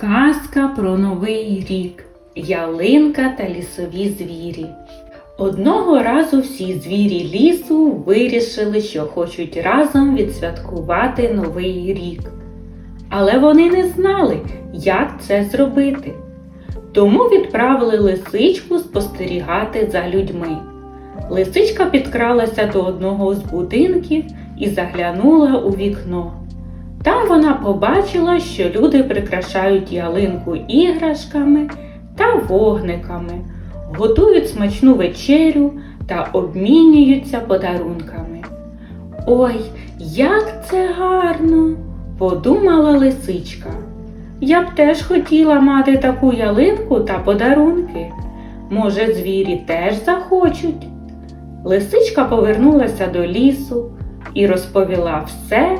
Казка про новий рік. Ялинка та лісові звірі. Одного разу всі звірі лісу вирішили, що хочуть разом відсвяткувати новий рік. Але вони не знали, як це зробити. Тому відправили лисичку спостерігати за людьми. Лисичка підкралася до одного з будинків і заглянула у вікно. Там вона побачила, що люди прикрашають ялинку іграшками та вогниками, готують смачну вечерю та обмінюються подарунками. Ой, як це гарно! подумала лисичка. Я б теж хотіла мати таку ялинку та подарунки. Може, звірі теж захочуть. Лисичка повернулася до лісу і розповіла все,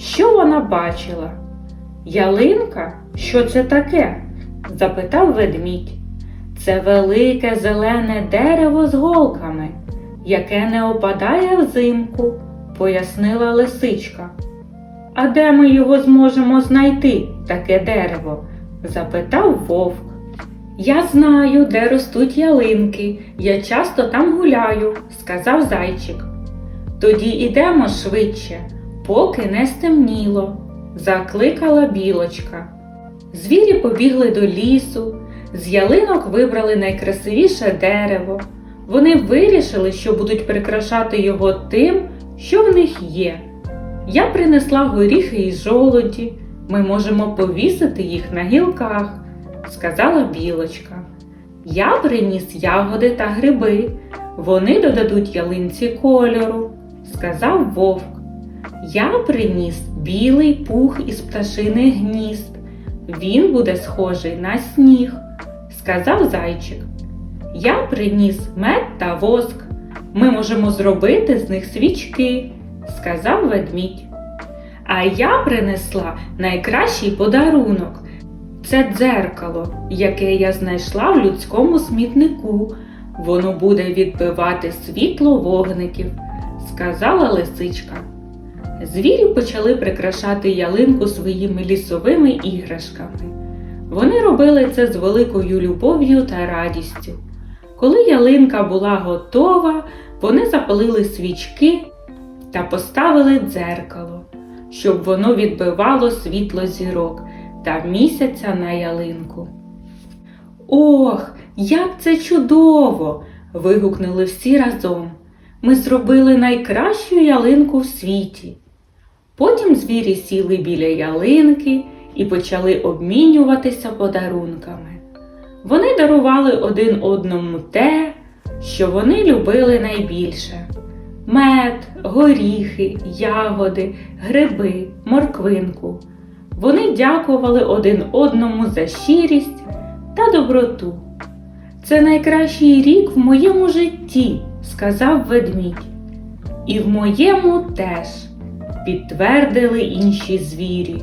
що вона бачила. Ялинка, що це таке? запитав ведмідь. Це велике зелене дерево з голками, яке не опадає взимку, пояснила лисичка. А де ми його зможемо знайти, таке дерево? запитав вовк. Я знаю, де ростуть ялинки. Я часто там гуляю, сказав зайчик. Тоді ідемо швидше, поки не стемніло, закликала білочка. Звірі побігли до лісу, з ялинок вибрали найкрасивіше дерево. Вони вирішили, що будуть прикрашати його тим, що в них є. Я принесла горіхи і жолоді. Ми можемо повісити їх на гілках, сказала білочка. Я приніс ягоди та гриби. Вони додадуть ялинці кольору, сказав вовк. Я приніс білий пух із пташиних гнізд. Він буде схожий на сніг, сказав зайчик. Я приніс мед та воск. Ми можемо зробити з них свічки, сказав ведмідь. А я принесла найкращий подарунок. Це дзеркало, яке я знайшла в людському смітнику. Воно буде відбивати світло вогників, сказала лисичка. Звірі почали прикрашати ялинку своїми лісовими іграшками. Вони робили це з великою любов'ю та радістю. Коли ялинка була готова, вони запалили свічки та поставили дзеркало, щоб воно відбивало світло зірок та місяця на ялинку. Ох, як це чудово! вигукнули всі разом. Ми зробили найкращу ялинку в світі. Потім звірі сіли біля ялинки і почали обмінюватися подарунками. Вони дарували один одному те, що вони любили найбільше мед, горіхи, ягоди, гриби, морквинку. Вони дякували один одному за щирість та доброту. Це найкращий рік в моєму житті, сказав ведмідь. І в моєму теж, підтвердили інші звірі.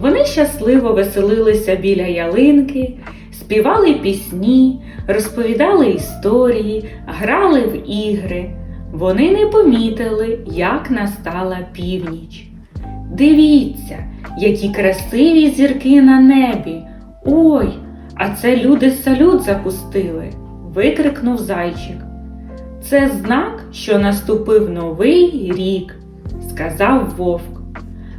Вони щасливо веселилися біля ялинки, співали пісні, розповідали історії, грали в ігри. Вони не помітили, як настала північ. Дивіться, які красиві зірки на небі. Ой, а це люди салют запустили, викрикнув зайчик. Це знак, що наступив новий рік, сказав вовк.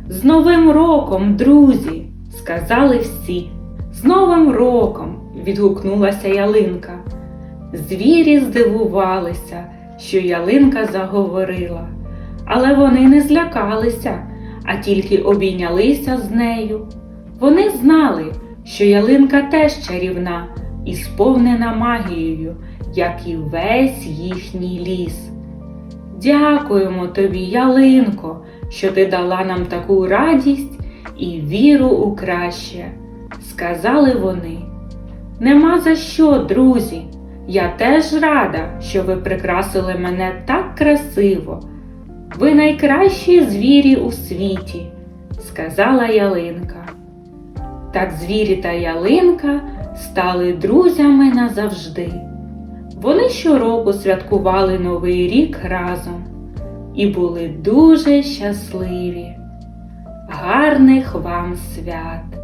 З Новим роком, друзі, сказали всі. З Новим роком, відгукнулася ялинка. Звірі здивувалися, що ялинка заговорила, але вони не злякалися, а тільки обійнялися з нею. Вони знали, що ялинка теж чарівна і сповнена магією, як і весь їхній ліс. Дякуємо тобі, ялинко, що ти дала нам таку радість і віру у краще, сказали вони. Нема за що, друзі. Я теж рада, що ви прикрасили мене так красиво. Ви найкращі звірі у світі, сказала ялинка. Так звірі та ялинка стали друзями назавжди. Вони щороку святкували Новий рік разом і були дуже щасливі. Гарних вам свят!